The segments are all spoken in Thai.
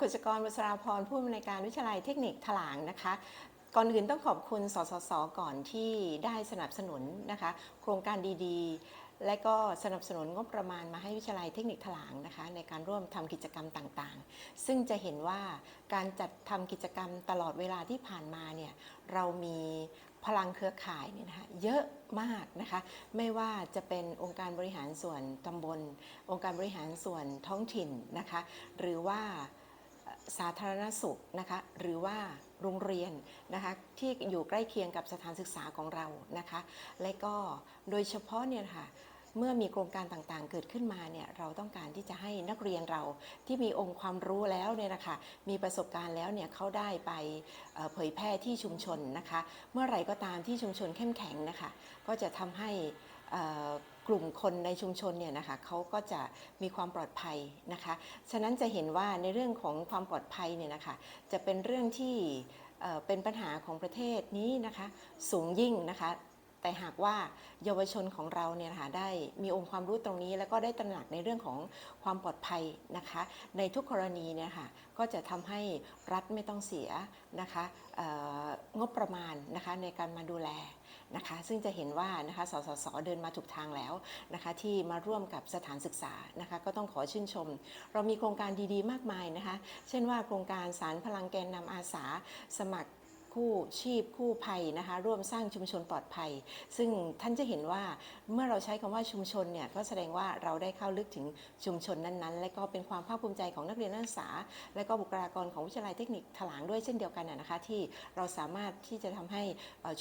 กุจกรบุษราพรผู้อำนวยการวิทยาลัยเทคนิคถลางนะคะ ก่อนอื่นต้องขอบคุณสสส ก่อนที่ได้สนับสนุนนะคะ โครงการดีๆ และก็สนับสนุนงบประมาณมาให้วิทยาลัยเทคนิคถลางนะคะ ในการร่วมทำกิจกรรมต่างๆ ซึ่งจะเห็นว่าการจัดทำกิจกรรมตลอดเวลาที่ผ่านมาเนี่ยเรามีพลังเครือข่ายเนี่ยนะคะเยอะมากนะคะ ไม่ว่าจะเป็นองค์การบริหารส่วนตำบล องค์การบริหารส่วนท้องถิ่นนะคะ หรือว่า สาธารณสุขนะคะหรือว่าโรงเรียนนะคะที่อยู่ใกล้เคียงกับสถานศึกษาของเรานะคะและก็โดยเฉพาะเนี่ยค่ะเมื่อมีโครงการต่างๆ เกิดขึ้นมาเนี่ยเราต้องการที่จะให้นักเรียนเราที่มีองค์ความรู้แล้วเนี่ยนะคะมีประสบการณ์แล้วเนี่ยเขาได้ไปเผยแพร่ที่ชุมชนนะคะ เมื่อไหร่ก็ตามที่ชุมชนเข้มแข็งนะคะก็จะทำให้อ่อ กลุ่มคนในชุมชนเนี่ยนะคะเขาก็จะมีความปลอดภัยนะคะ ฉะนั้นจะเห็นว่าในเรื่องของความปลอดภัยเนี่ยนะคะจะเป็นเรื่องที่เป็นปัญหาของประเทศนี้นะคะสูงยิ่งนะคะแต่หากว่าเยาวชนของเราเนี่ยนะคะได้มีองค์ความรู้ตรงนี้ แล้วก็ได้ตระหนักในเรื่องของความปลอดภัยนะคะ ในทุกกรณีเนี่ยค่ะก็จะทำให้รัฐไม่ต้องเสียนะคะงบประมาณนะคะในการมาดูแล นะคะซึ่งจะเห็นว่านะคะสสสเดินมาถูกทางแล้วนะคะที่มาร่วมกับสถานศึกษานะคะก็ต้องขอชื่นชม เรามีโครงการดีๆ มากมายนะคะเช่นว่าโครงการสารพลังแกนนำอาสาสมัคร คู่ชีพคู่ภัยนะคะ ร่วมสร้างชุมชนปลอดภัย ซึ่งท่านจะเห็นว่าเมื่อเราใช้คำว่าชุมชนเนี่ยก็แสดงว่าเราได้เข้าลึกถึงชุมชนนั้นๆ และก็เป็นความภาคภูมิใจของนักเรียนนักศึกษา และก็บุคลากรของวิทยาลัยเทคนิคถลางด้วยเช่นเดียวกันนะคะ ที่เราสามารถที่จะทำให้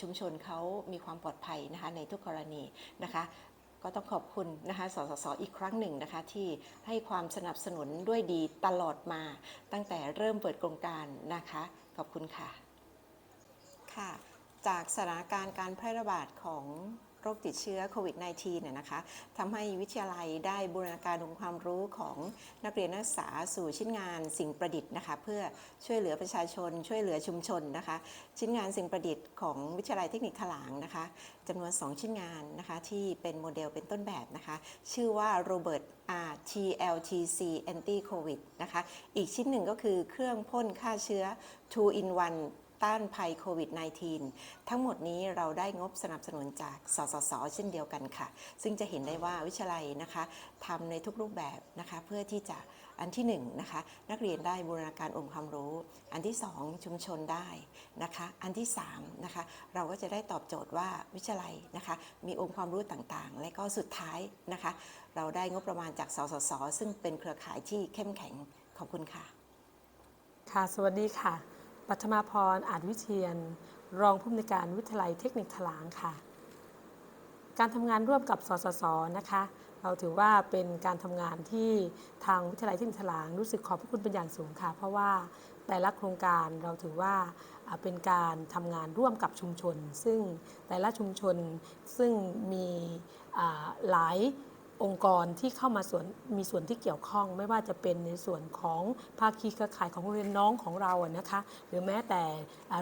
ชุมชนเขามีความปลอดภัยนะคะในทุกกรณีนะคะก็ต้องขอบคุณนะคะสสสอีกครั้งหนึ่งนะคะที่ให้ความสนับสนุนด้วยดีตลอดมา ตั้งแต่เริ่มเปิดโครงการนะคะ ขอบคุณค่ะ ค่ะ จากสถานการณ์การแพร่ระบาดของโรคติดเชื้อโควิด -19 เนี่ยนะคะทำให้วิทยาลัยได้บูรณาการองค์ความรู้ของนักเรียนนักศึกษาสู่ชิ้นงานสิ่งประดิษฐ์นะคะ เพื่อช่วยเหลือประชาชน ช่วยเหลือชุมชนนะคะ ชิ้นงานสิ่งประดิษฐ์ของวิทยาลัยเทคนิคถลางนะคะจำนวน 2 ชิ้นงานนะคะที่เป็นโมเดลเป็นต้นแบบนะคะ ชื่อว่า Robert R TLTC Anti COVID นะคะ อีกชิ้นหนึ่งก็คือเครื่องพ่นฆ่าเชื้อ 2 in 1 ต้านภัยโควิด -19 ทั้งหมดนี้เราได้งบสนับสนุนจากสสส เช่นเดียวกันค่ะ ซึ่งจะเห็นได้ว่าวิทยาลัยนะคะทำในทุกรูปแบบนะคะเพื่อที่จะอันที่1นงนะคะนักเรียนได้บูรณาการองค์ความรู้ อันที่ 2 ชุมชนได้นะคะอันที่3นะคะเราก็จะได้ตอบโจทย์ว่าวิทยาลัยนะคะมีองค์ความรู้ต่างๆ และก็สุดท้ายนะคะเราได้งบประมาณจากสสส ซึ่งเป็นเครือข่ายที่เข้มแข็งขอบคุณค่ะ ค่ะ สวัสดีค่ะ ปัทมาพรอาจวิเชียน รองผู้อำนวยการวิทยาลัยเทคนิคถลางค่ะ การทำงานร่วมกับสสสนะคะ เราถือว่าเป็นการทำงานที่ทางวิทยาลัยเทคนิคถลางรู้สึกขอบพระคุณเป็นอย่างสูงค่ะ เพราะว่าแต่ละโครงการเราถือว่าเป็นการทำงานร่วมกับชุมชน ซึ่งแต่ละชุมชนซึ่งมีหลาย องค์กรที่เข้ามาส่วนมีส่วนที่เกี่ยวข้อง ไม่ว่าจะเป็นในส่วนของภาคีเครือข่ายของโรงเรียนน้องของเราอะนะคะ หรือแม้แต่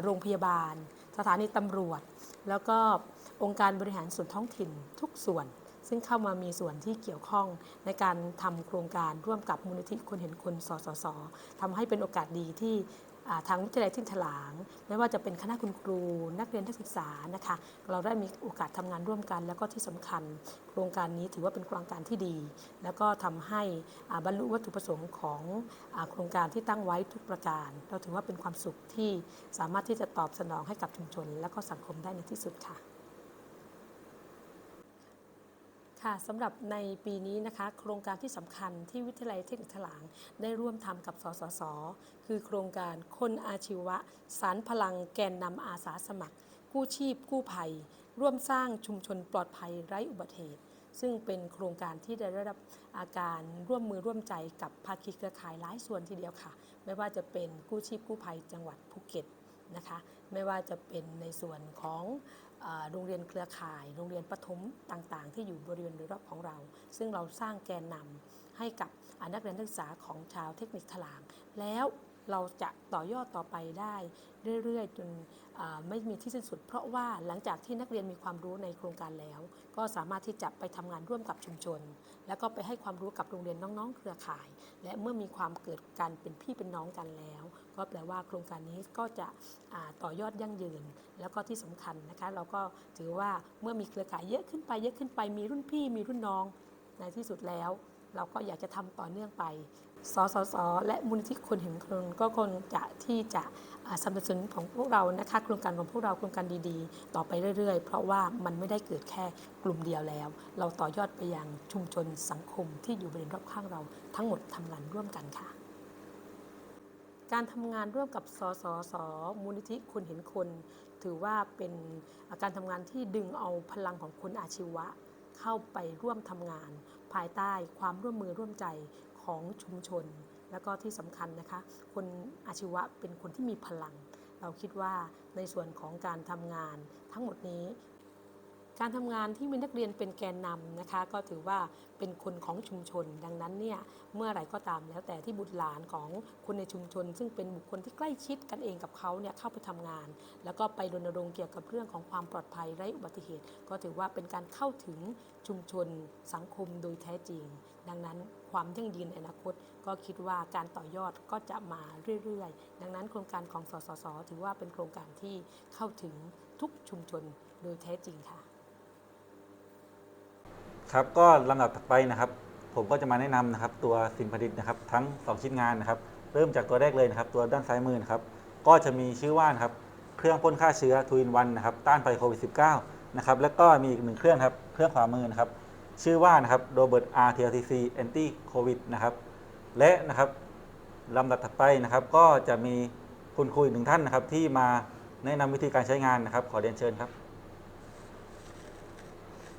โรงพยาบาล สถานีตำรวจ แล้วก็องค์การบริหารส่วนท้องถิ่นทุกส่วน ซึ่งเข้ามามีส่วนที่เกี่ยวข้องในการทำโครงการร่วมกับมูลนิธิคนเห็นคนสสสทำให้เป็นโอกาสดีที่ ทางวิทยาลัยที่ถลาง ไม่ว่าจะเป็นคณะคุณครู นักเรียนนักศึกษานะคะเราได้มีโอกาสทำงานร่วมกัน แล้วก็ที่สำคัญ โครงการนี้ถือว่าเป็นโครงการที่ดี แล้วก็ทำให้บรรลุวัตถุประสงค์ของอโครงการที่ตั้งไว้ทุกประการ เราถือว่าเป็นความสุขที่สามารถที่จะตอบสนองให้กับชุมชน และก็สังคมได้ในที่สุดค่ะ ค่ะสำหรับในปีนี้นะคะโครงการที่สำคัญที่วิทยาลัยเทคนิคถลาง ได้ร่วมทำกับสสส คือโครงการคนอาชีวะ สารพลังแกนนำอาสาสมัคร กู้ชีพ กู้ภัย ร่วมสร้างชุมชนปลอดภัยไร้อุบัติเหตุ ซึ่งเป็นโครงการที่ได้รับอาการร่วมมือร่วมใจกับภาคีเครือข่ายหลายส่วนทีเดียวค่ะ ไม่ว่าจะเป็นกู้ชีพกู้ภัยจังหวัดภูเก็ตนะคะ ไม่ว่าจะเป็นในส่วนของ โรงเรียนเครือข่าย โรงเรียนประถมต่างๆ ที่อยู่บริเวณโดยรอบของเรา ซึ่งเราสร้างแกนนำให้กับนักเรียนนักศึกษาของชาวเทคนิคถลางแล้ว เราจะต่อยอดต่อไปได้เรื่อยๆจนไม่มีที่สิ้นสุด เพราะว่าหลังจากที่นักเรียนมีความรู้ในโครงการแล้ว ก็สามารถที่จะไปทำงานร่วมกับชุมชน แล้วก็ไปให้ความรู้กับโรงเรียนน้องๆ เครือข่าย และเมื่อมีความเกิดการเป็นพี่เป็นน้องกันแล้ว ก็แปลว่าโครงการนี้ก็จะต่อยอดยั่งยืน แล้วก็ที่สำคัญนะคะ เราก็ถือว่าเมื่อมีเครือข่ายเยอะขึ้นไปเยอะขึ้นไปมีรุ่นพี่มีรุ่นน้องในที่สุดแล้ว เราก็อยากจะทำต่อเนื่องไป สสส และมูลนิธิคนเห็นคนก็คงจะที่จะสนับสนุนของพวกเรานะคะโครงการของพวกเราโครงการดีๆ ต่อไปเรื่อยๆ เพราะว่ามันไม่ได้เกิดแค่กลุ่มเดียวแล้ว เราต่อยอดไปยังชุมชนสังคมที่อยู่บริเวณรอบข้างเราทั้งหมดทำงานร่วมกันค่ะ การทำงานร่วมกับสสส มูลนิธิคนเห็นคน ถือว่าเป็นการทำงานที่ดึงเอาพลังของคนอาชีวะ เข้าไปร่วมทำงาน ภายใต้ความร่วมมือร่วมใจ ของชุมชน แล้วก็ที่สำคัญนะคะคนอาชีวะเป็นคนที่มีพลัง เราคิดว่าในส่วนของการทำงานทั้งหมดนี้การทำงานที่มีนักเรียนเป็นแกนนำนะคะ ก็ถือว่าเป็นคนของชุมชน ดังนั้นเนี่ยเมื่อไหร่ก็ตามแล้วแต่ที่บุตรหลานของคนในชุมชน ซึ่งเป็นบุคคลที่ใกล้ชิดกันเองกับเขาเนี่ยเข้าไปทำงาน แล้วก็ไปรณรงค์เกี่ยวกับเรื่องของความปลอดภัยไร้อุบัติเหตุ ก็ถือว่าเป็นการเข้าถึงชุมชนสังคมโดยแท้จริง ดังนั้นความยั่งยืนในอนาคต ก็คิดว่าการต่อยอดก็จะมาเรื่อยๆ ดังนั้นโครงการของสสส ถือว่าเป็นโครงการที่เข้าถึงทุกชุมชนโดยแท้จริงค่ะ ครับก็ลำดับถัดไปนะครับ ผมก็จะมาแนะนำนะครับ ตัวสิ่งประดิษฐ์นะครับ ทั้ง 2 ชิ้นงานนะครับ เริ่มจากตัวแรกเลยนะครับ ตัวด้านซ้ายมือนะครับ ก็จะมีชื่อว่านะครับเครื่องพ่นฆ่าเชื้อทูอินวันนะครับ ต้านภัยโควิด -19 นะครับ แล้วก็มีอีกหนึ่งเครื่องครับ เครื่องขวามือนะครับ ชื่อว่านะครับโรเบิร์ต RTLTC Anti COVID นะครับและนะครับลำดับถัดไปนะครับก็จะมีคุณครูอีกหนึ่งท่านนะครับ ที่มาแนะนำวิธีการใช้งานนะครับ ขอเรียนเชิญครับ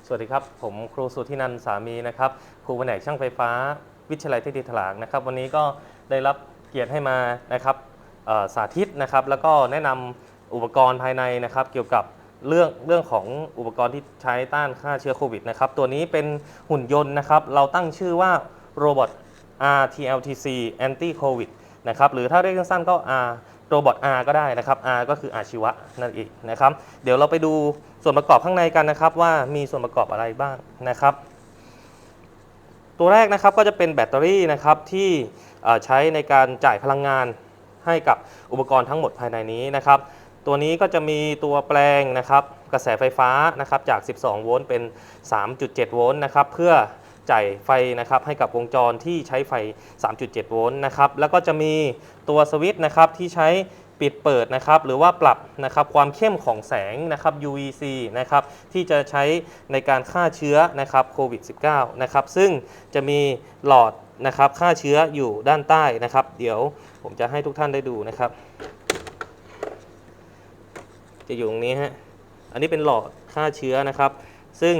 สวัสดีครับ ผมครูสุธินันสามีนะครับ ครูแผนกช่างไฟฟ้า วิทยาลัยเทคนิคถลางนะครับ วันนี้ก็ได้รับเกียรติให้มานะครับสาธิตนะครับ แล้วก็แนะนำอุปกรณ์ภายในนะครับ เกี่ยวกับ เรื่องเรื่องของอุปกรณ์ที่ใช้ต้านฆ่าเชื้อโควิดนะครับ ตัวนี้เป็นหุ่นยนต์นะครับ เราตั้งชื่อว่า Robot RTLTC Anti COVID นะครับ หรือถ้าเรียกสั้นๆก็ R โรบอท R ก็ได้นะครับ R ก็คืออาชีวะนั่นเองนะครับ เดี๋ยวเราไปดูส่วนประกอบข้างในกันนะครับ ว่ามีส่วนประกอบอะไรบ้างนะครับ ตัวแรกนะครับก็จะเป็นแบตเตอรี่นะครับที่ใช้ในการจ่ายพลังงานให้กับอุปกรณ์ทั้งหมดภายในนี้นะครับ ตัวนี้ก็จะมีตัวแปลงนะครับกระแสไฟฟ้านะครับจาก 12 โวลต์เป็น 3.7 โวลต์นะครับเพื่อจ่ายไฟนะครับให้กับวงจรที่ใช้ไฟ 3.7 โวลต์นะครับแล้วก็จะมีตัวสวิตช์นะครับที่ใช้ปิดเปิดนะครับหรือว่าปรับนะครับความเข้มของแสงนะครับ UVC นะครับที่จะใช้ในการฆ่าเชื้อนะครับโควิด -19 นะครับซึ่งจะมีหลอดนะครับฆ่าเชื้ออยู่ด้านใต้นะครับ เดี๋ยวผมจะให้ทุกท่านได้ดูนะครับ จะอยู่ตรงนี้ฮะอันนี้เป็นหลอดฆ่าเชื้อนะครับ ซึ่ง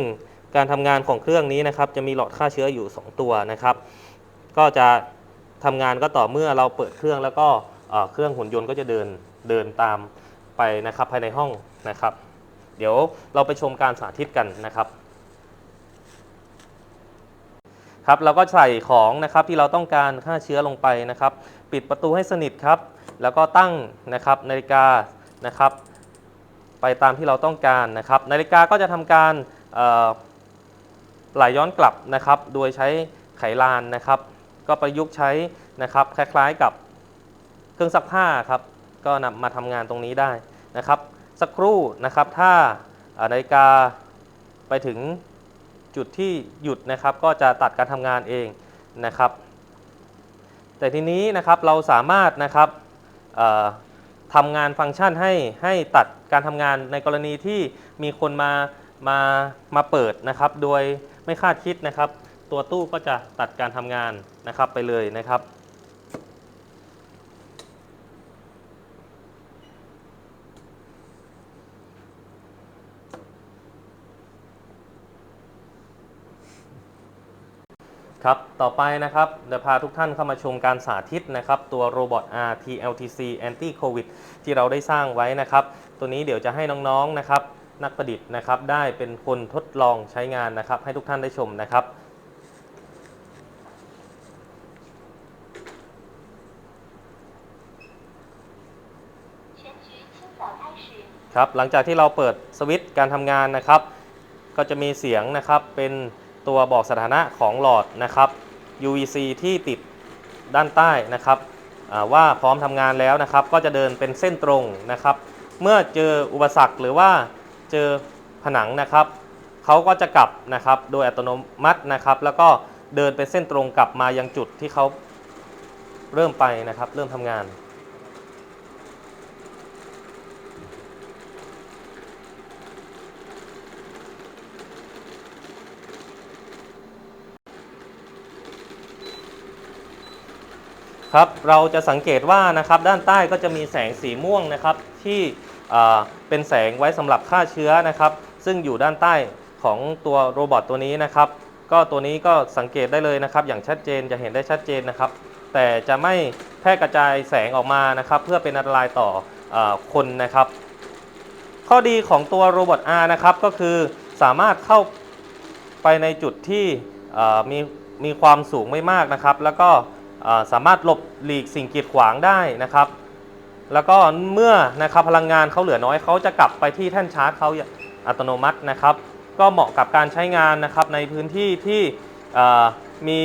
การทำงานของเครื่องนี้นะครับ จะมีหลอดฆ่าเชื้ออยู่ 2 ตัวนะครับ ก็จะทำงานก็ต่อเมื่อเราเปิดเครื่องแล้วก็เครื่องหุ่นยนต์ก็จะเดินเดินตามไปนะครับภายในห้องนะครับ เดี๋ยวเราไปชมการสาธิตกันนะครับครับเราก็ใส่ของนะครับที่เราต้องการฆ่าเชื้อลงไปนะครับ ปิดประตูให้สนิทครับ แล้วก็ตั้งนะครับนาฬิกานะครับ ไปตามที่เราต้องการนะครับ นาฬิกาก็จะทำการไหลย้อนกลับนะครับ โดยใช้ไขลานนะครับ ก็ประยุกต์ใช้นะครับคล้ายๆกับเครื่องซักผ้าครับ ก็นำมาทำงานตรงนี้ได้นะครับ สักครู่นะครับถ้านาฬิกาไปถึงจุดที่หยุดนะครับ ก็จะตัดการทำงานเองนะครับ แต่ทีนี้นะครับเราสามารถนะครับ ทำงานฟังก์ชันให้ให้ตัดการทำงานในกรณีที่มีคนมามามาเปิดนะครับ โดยไม่คาดคิดนะครับ ตัวตู้ก็จะตัดการทำงานนะครับไปเลยนะครับ ครับต่อไปนะครับเดี๋ยวพาทุกท่านเข้ามาชมการสาธิตนะครับตัวโรบอท RTLTC Anti Covid ที่เราได้สร้างไว้นะครับ ตัวนี้เดี๋ยวจะให้น้องๆนะครับนักประดิษฐ์นะครับได้เป็นคนทดลองใช้งานนะครับ ให้ทุกท่านได้ชมนะครับครับหลังจากที่เราเปิดสวิตช์การทำงานนะครับ ก็จะมีเสียงนะครับเป็น ตัวบอกสถานะของหลอดนะครับ UVC ที่ติดด้านใต้นะครับว่าพร้อมทำงานแล้วนะครับ ก็จะเดินเป็นเส้นตรงนะครับ เมื่อเจออุปสรรคหรือว่าเจอผนังนะครับเขาก็จะกลับนะครับ โดยอัตโนมัตินะครับ แล้วก็เดินเป็นเส้นตรงกลับมายังจุดที่เขาเริ่มไปนะครับ เริ่มทำงาน ครับเราจะสังเกตว่านะครับด้านใต้ก็จะมีแสงสีม่วงนะครับที่เป็นแสงไว้สำหรับฆ่าเชื้อนะครับ ซึ่งอยู่ด้านใต้ของตัวโรบอทตัวนี้นะครับ ก็ตัวนี้ก็สังเกตได้เลยนะครับ อย่างชัดเจนจะเห็นได้ชัดเจนนะครับ แต่จะไม่แพร่กระจายแสงออกมานะครับ เพื่อเป็นอันตรายต่ออคนนะครับ ข้อดีของตัวโรบอท R นะครับก็คือสามารถเข้าไปในจุดที่มีมีความสูงไม่มากนะครับ แล้วก็ สามารถหลบหลีกสิ่งกีดขวางได้นะครับ แล้วก็เมื่อนะครับพลังงานเขาเหลือน้อยเขาจะกลับไปที่แท่นชาร์จเขาอัตโนมัตินะครับ ก็เหมาะกับการใช้งานนะครับในพื้นที่ที่มี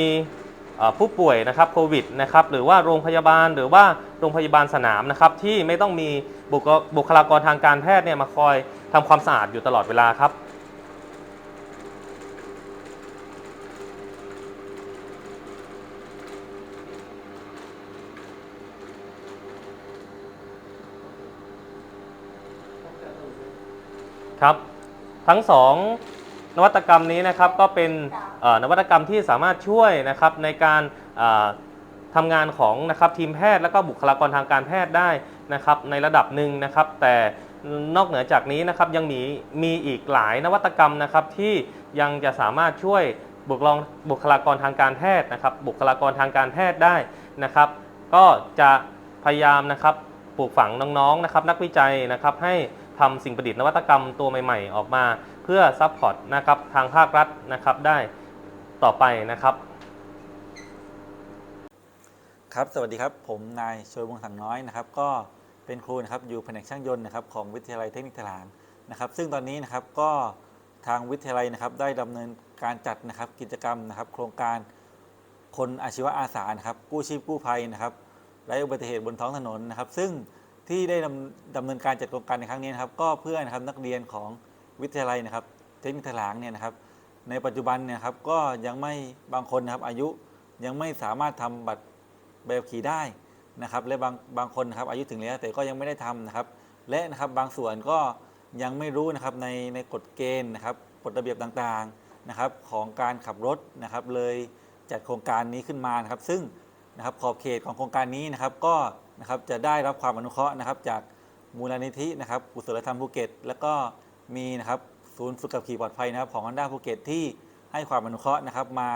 ผู้ป่วยนะครับโควิดนะครับหรือว่าโรงพยาบาลหรือว่าโรงพยาบาลสนามนะครับที่ไม่ต้องมีบุคบุคลากรทางการแพทย์เนี่ยมาคอยทำความสะอาดอยู่ตลอดเวลาครับ ครับ ทั้งสองนวัตกรรมนี้นะครับก็เป็นนวัตกรรมที่สามารถช่วยนะครับในการเอ่อทำงานของนะครับทีมแพทย์และก็บุคลากรทางการแพทย์ได้นะครับในระดับหนึ่งนะครับ แต่นอกเหนือจากนี้นะครับยังมีมีอีกหลายนวัตกรรมนะครับที่ยังจะสามารถช่วยบุคลองบุคลากรทางการแพทย์นะครับ บุคลากรทางการแพทย์ได้นะครับ ก็จะพยายามนะครับปลูกฝังน้องๆนะครับ นักวิจัยนะครับให้ ทำสิ่งประดิษฐ์นวัตกรรมตัวใหม่ ๆ ออกมา เพื่อซัพพอร์ตนะครับทางภาครัฐนะครับได้ต่อไปนะครับ ครับสวัสดีครับ ผมนายโชยวงสังน้อยนะครับ ก็เป็นครูนะครับอยู่แผนกช่างยนต์นะครับของวิทยาลัยเทคนิคถลางนะครับ ซึ่งตอนนี้นะครับก็ทางวิทยาลัยนะครับได้ดำเนินการจัดนะครับกิจกรรมนะครับ โครงการคนอาชีวะอาสานะครับกู้ชีพกู้ภัยนะครับไร้อุบัติเหตุบนท้องถนนนะครับ ซึ่ง ที่ได้ดำดำเนินการจัดโครงการในครั้งนี้นะครับ ก็เพื่อนะครับนักเรียนของวิทยาลัยนะครับ เทคนิคถลางเนี่ยนะครับ ในปัจจุบันเนี่ยครับก็ยังไม่บางคนนะครับอายุยังไม่สามารถทำบัตรใบขับขี่ได้นะครับ และบางบางคนนะครับอายุถึงแล้วแต่ก็ยังไม่ได้ทำนะครับ และนะครับบางส่วนก็ยังไม่รู้นะครับในในกฎเกณฑ์นะครับกฎระเบียบต่างๆนะครับของการขับรถนะครับ เลยจัดโครงการนี้ขึ้นมานะครับ ซึ่งนะครับขอบเขตของโครงการนี้นะครับก็ นะครับจะได้รับความอนุเคราะห์นะครับจากมูลนิธินะครับกุศลธรรมภูเก็ต แล้วก็มีนะครับศูนย์ฝึกขับขี่ปลอดภัยนะครับของ Honda ภูเก็ตที่ให้ความอนุเคราะห์นะครับมา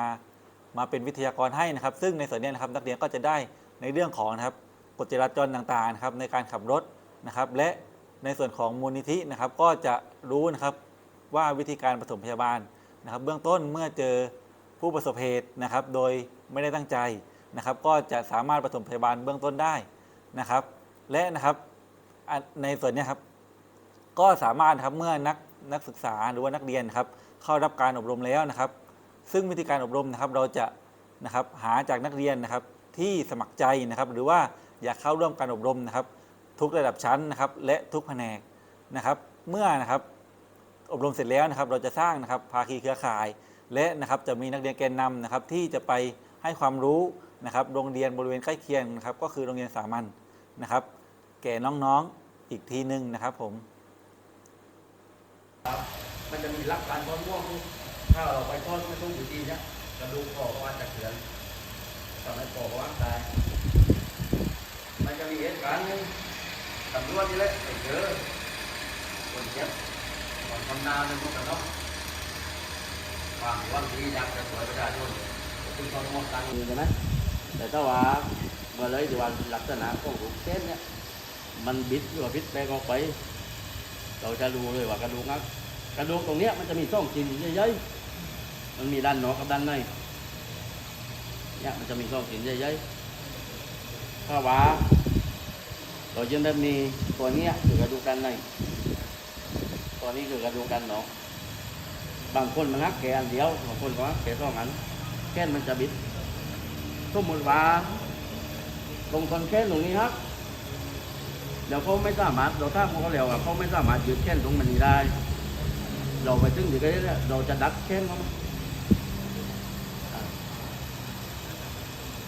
มาเป็นวิทยากรให้นะครับ ซึ่งในส่วนนี้นะครับนักเรียนก็จะได้ในเรื่องของนะครับกฎจราจรต่างๆนะครับในการขับรถนะครับ และในส่วนของมูลนิธินะครับ ก็จะรู้นะครับว่าวิธีการปฐมพยาบาลนะครับ เบื้องต้นเมื่อเจอผู้ประสบเหตุนะครับ โดยไม่ได้ตั้งใจนะครับ ก็จะสามารถปฐมพยาบาลเบื้องต้นได้ นะครับ และนะครับในส่วนนี้ครับ ก็สามารถครับเมื่อนักนักศึกษาหรือว่านักเรียนครับ เข้ารับการอบรมแล้วนะครับ ซึ่งวิธีการอบรมนะครับ เราจะนะครับหาจากนักเรียนนะครับที่สมัครใจนะครับ หรือว่าอยากเข้าร่วมการอบรมนะครับ ทุกระดับชั้นนะครับ และทุกแผนกนะครับ เมื่อนะครับอบรมเสร็จแล้วนะครับ เราจะสร้างนะครับภาคีเครือข่าย และนะครับจะมีนักเรียนแกนนำนะครับ ที่จะไปให้ความรู้นะครับ โรงเรียนบริเวณใกล้เคียงนะครับ ก็คือโรงเรียนสามัญ นะครับ แก่น้องๆอีกทีหนึ่งนะครับผม มันจะมีหลักการทอดม่วงถ้าเราไปทอดไม่ต้องอยู่ดีนี่ยกระดูกคอก็ว่าจะเขือนทำให้คอก็ว่าตายมันจะมีเหตุการณ์หนึงตำรวจนี่แหละไปเจอคนเจ็บคนทำนาในมุกกันเนาะบางวันที่อยากจะสวยประชาชนคุณทอดม่วงกันใช่ไหมแต่ถ้าว่า เมื่อเลยว่าลักษณะของรูปเส้นเนี่ยมันบิดหรือว่าบิดแปลงออกไป เราจะรู้เลยว่ากระดูกนักกระดูกตรงเนี้ยมันจะมีช่องชิ้นใหญ่ๆมันมีด้านนอกกับด้านในเนี่ยมันจะมีช่องชิ้นใหญ่ๆถ้าว่าเราจะได้มีตัวเนี้ยคือกระดูกด้านในตัวนี้คือกระดูกด้านนอกบางคนมันหักแค่อันเดียวบางคนก็หักแค่สองอันแค่นมันจะบิดสมมติว่า ตรงคอนแค่นตรงนี้ฮักเดี๋ยวเขาไม่สามารถเราถ้าเขาแล้วอะเขาไม่สามารถยืดแค่นตรงมันนี้ได้ เราไปถึงที่นี้เราจะดัดแค่นเขา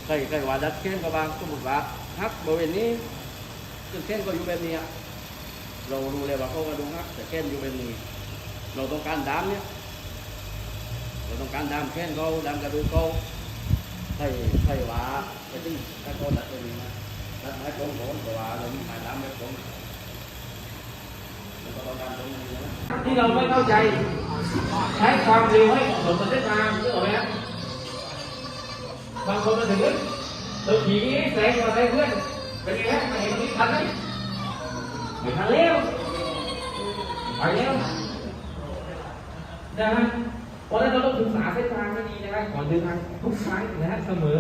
ใครใครว่าดัดแค่นก็บางสมมติว่าฮักบริเวณนี้ซึ่งแค่นก็อยู่แบบนี้เรารู้เลยว่าเขากระดูกหักแต่แค่นอยู่แบบนี้ เราต้องการดามเนี่ยเราต้องการดามแค่นเขาดามกระดูกเขา ใช่ใช่ว่าไปถึงถ้าเขาดัดตรงนี้นะดัดไม้ตรงโหนเพราะว่าเรามีไม้ดามไม่ตรงเราก็ต้องดามตรงนี้นะที่เราไม่เข้าใจ ใช้ความเร็วให้เหมาะสมกับเส้นทางนึกออกไหมครับบางคนมาถึงเราขี่แซงมาแซงเพื่อนเป็นไงฮะมาเห็นตรงนี้ทันไหมไม่ทันแล้วไปแล้วนะฮะ เพราะฉะนั้นเราต้องศึกษาเส้นทางให้ดีนะครับก่อนเดินทางทุกครั้งนะฮะเสมอ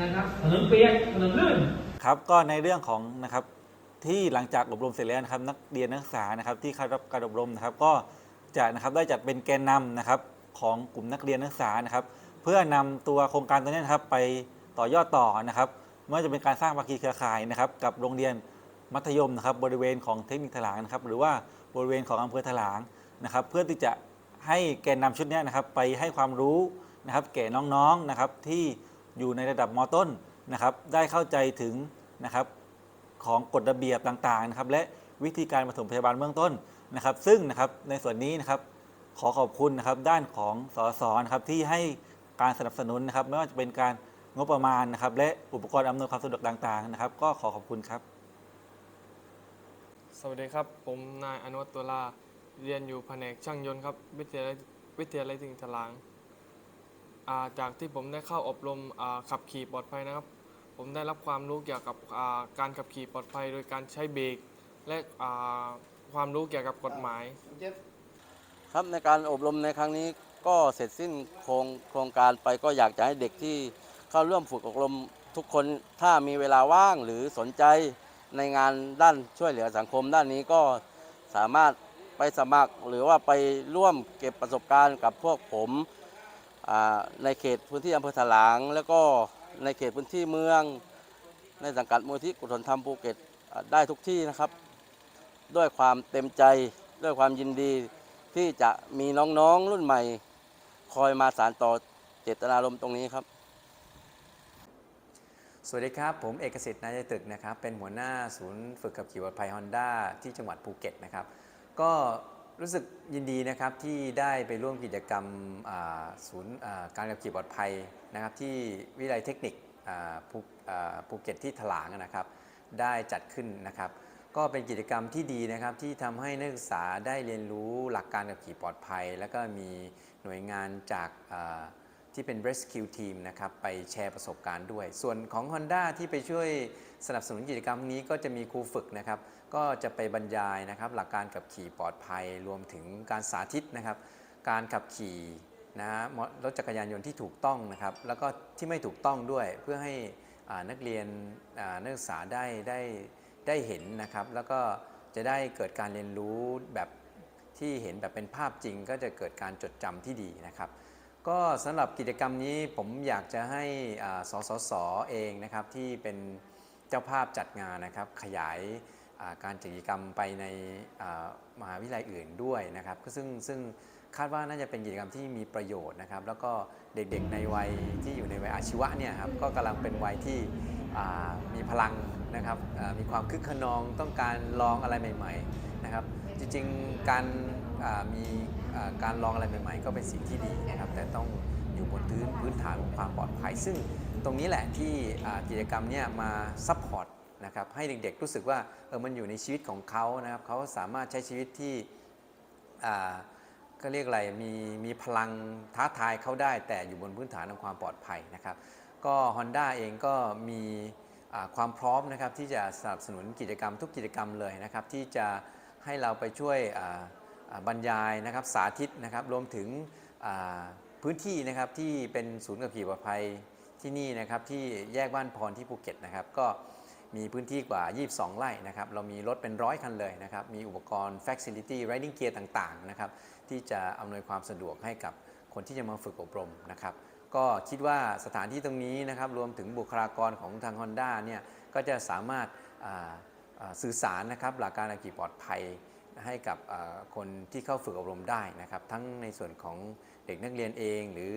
นะครับถนนเปียกถนนลื่นครับก็ในเรื่องของนะครับที่หลังจากอบรมเสร็จแล้วนะครับนักเรียนนักศึกษานะครับที่เข้ารับการอบรมนะครับ ก็จะนะครับได้จัดเป็นแกนนำนะครับของกลุ่มนักเรียนนักศึกษานะครับ เพื่อนำตัวโครงการตัวนี้นะครับไปต่อยอดต่อนะครับไม่ว่าจะเป็นการสร้างภาคีเครือข่ายนะครับ กับโรงเรียนมัธยมนะครับ บริเวณของเทคนิคถลางนะครับ หรือว่าบริเวณของอำเภอถลางนะครับ เพื่อที่จะ ให้แกนนำชุดนี้นะครับไปให้ความรู้นะครับแก่น้องๆนะครับที่อยู่ในระดับมต้นนะครับได้เข้าใจถึงนะครับของกฎระเบียบต่างๆนะครับและวิธีการปฐมพยาบาลเบื้องต้นนะครับ ซึ่งนะครับในส่วนนี้นะครับขอขอบคุณนะครับด้านของสสนะครับที่ให้การสนับสนุนนะครับ ไม่ว่าจะเป็นการงบประมาณนะครับ และอุปกรณ์อำนวยความสะดวกต่างๆนะครับ ก็ขอขอบคุณครับ สวัสดีครับ ผมนายอนุวัตตุลา เรียนอยู่แผนกช่างยนต์ครับ วิทยาลัยวิทยาลัยถึงถลางาจากที่ผมได้เข้าอบรมขับขี่ปลอดภัยนะครับ ผมได้รับความรู้เกี่ยวกับาการขับขี่ปลอดภัย โดยการใช้เบรกและความรู้เกี่ยวกับกฎหมาย ครับในการอบรมในครั้งนี้ก็เสร็จสิ้นโครงโครงการไปก็อยากจะให้เด็กที่เข้าร่วมฝึกอบรมทุกคนถ้ามีเวลาว่างหรือสนใจในงานด้านช่วยเหลือสังคมด้านนี้ก็สามารถ ไปสมัครหรือว่าไปร่วมเก็บประสบการณ์กับพวกผมในเขตพื้นที่อำเภอถลาง แล้วก็ในเขตพื้นที่เมือง ในสังกัดมูลที่กุศลธรรมภูเก็ตได้ทุกที่นะครับ ด้วยความเต็มใจด้วยความยินดีที่จะมีน้องๆรุ่นใหม่ คอยมาสานต่อเจตนารมณ์ตรงนี้ครับ สวัสดีครับ ผมเอกสิทธิ์นายตึกนะครับ เป็นหัวหน้าศูนย์ฝึกขับขี่ปลอดภัยฮอนด้าที่จังหวัดภูเก็ตนะครับ ก็รู้สึกยินดีนะครับที่ได้ไปร่วมกิจกรรมศูนย์การขับขี่ปลอดภัยนะครับ ที่วิทยาลัยเทคนิคภูเก็ตที่ถลางนะครับ ได้จัดขึ้นนะครับ ก็เป็นกิจกรรมที่ดีนะครับที่ทำให้นักศึกษาได้เรียนรู้หลักการขับขี่ปลอดภัย แล้วก็มีหน่วยงานจากที่เป็น Rescue Team นะครับไปแชร์ประสบการณ์ด้วย ส่วนของ Honda ที่ไปช่วยสนับสนุนกิจกรรมนี้ก็จะมีครูฝึกนะครับ ก็จะไปบรรยายนะครับ หลักการขับขี่ปลอดภัยรวมถึงการสาธิตนะครับ การขับขี่นะฮะรถจักรยานยนต์ที่ถูกต้องนะครับ แล้วก็ที่ไม่ถูกต้องด้วยเพื่อให้นักเรียนนักศึกษาได้ได้ได้เห็นนะครับ แล้วก็จะได้เกิดการเรียนรู้แบบที่เห็นแบบเป็นภาพจริง ก็จะเกิดการจดจำที่ดีนะครับ ก็สำหรับกิจกรรมนี้ผมอยากจะให้สสสเองนะครับที่เป็นเจ้าภาพจัดงานนะครับขยาย การจัดกิจกรรมไปในมหาวิทยาลัยอื่นด้วยนะครับก็ซึ่งซึ่งคาดว่าน่าจะเป็นกิจกรรมที่มีประโยชน์นะครับ แล้วก็เด็กๆในวัยที่อยู่ในวัยอาชีวะเนี่ยครับก็กำลังเป็นวัยที่มีพลังนะครับมีความคึกขนองต้องการลองอะไรใหม่ๆนะครับ จริงๆการมีการลองอะไรใหม่ ๆ ก็เป็นสิ่งที่ดีนะครับ แต่ต้องอยู่บนพื้นพื้นฐานของความปลอดภัย ซึ่งตรงนี้แหละที่กิจกรรมเนี่ยมาซัพพอร์ต นะครับให้เด็กๆรู้สึกว่าเออมันอยู่ในชีวิตของเขานะครับเขาสามารถใช้ชีวิตที่ก็เรียกอะไรมีมีพลังท้าทายเขาได้ แต่อยู่บนพื้นฐานของความปลอดภัยนะครับ ก็ Honda เองก็มีความพร้อมนะครับที่จะสนับสนุนกิจกรรมทุกกิจกรรมเลยนะครับ ที่จะให้เราไปช่วยบรรยายนะครับสาธิตนะครับรวมถึงพื้นที่นะครับที่เป็นศูนย์ขับขี่ปลอดภัยที่นี่นะครับที่แยกบ้านพรที่ภูเก็ตนะครับก็ มีพื้นที่กว่า 22 ไร่นะครับ เรามีรถเป็นร้อยคันเลยนะครับ มีอุปกรณ์ Facility Riding Gear ต่างๆ นะครับ ที่จะอำนวยความสะดวกให้กับคนที่จะมาฝึกอบรมนะครับ ก็คิดว่าสถานที่ตรงนี้นะครับ รวมถึงบุคลากรของทาง Honda เนี่ย ก็จะสามารถาาสื่อสารนะครับหลักการขับขี่ปลอดภัยให้กับคนที่เข้าฝึกอบรมได้นะครับ ทั้งในส่วนของเด็กนักเรียนเอง หรือ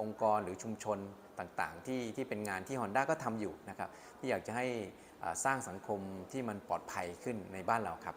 องค์กรหรือชุมชนต่างๆ ที่ที่เป็นงานที่ Honda ก็ทำอยู่นะครับ ที่อยากจะให้ สร้างสังคมที่มันปลอดภัยขึ้นในบ้านเราครับ